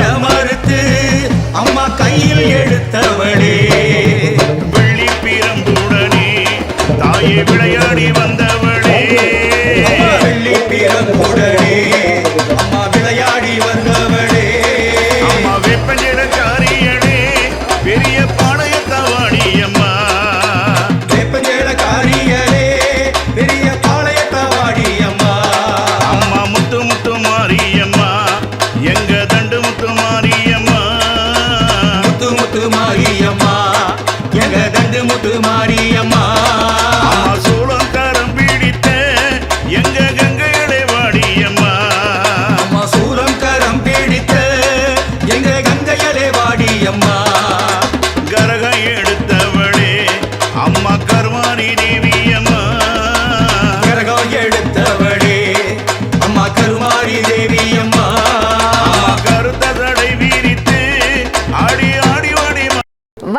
மறுத்து அம்மா கையில் எடுத்தவளே. முத்து மாரியம்மா. சூளம் கரம் பிடித்த எங்க கங்கைகளே வாடியம்மா அம்மா சூலம் கரம் பிடித்த எங்க கங்கையலே வாடியம்மா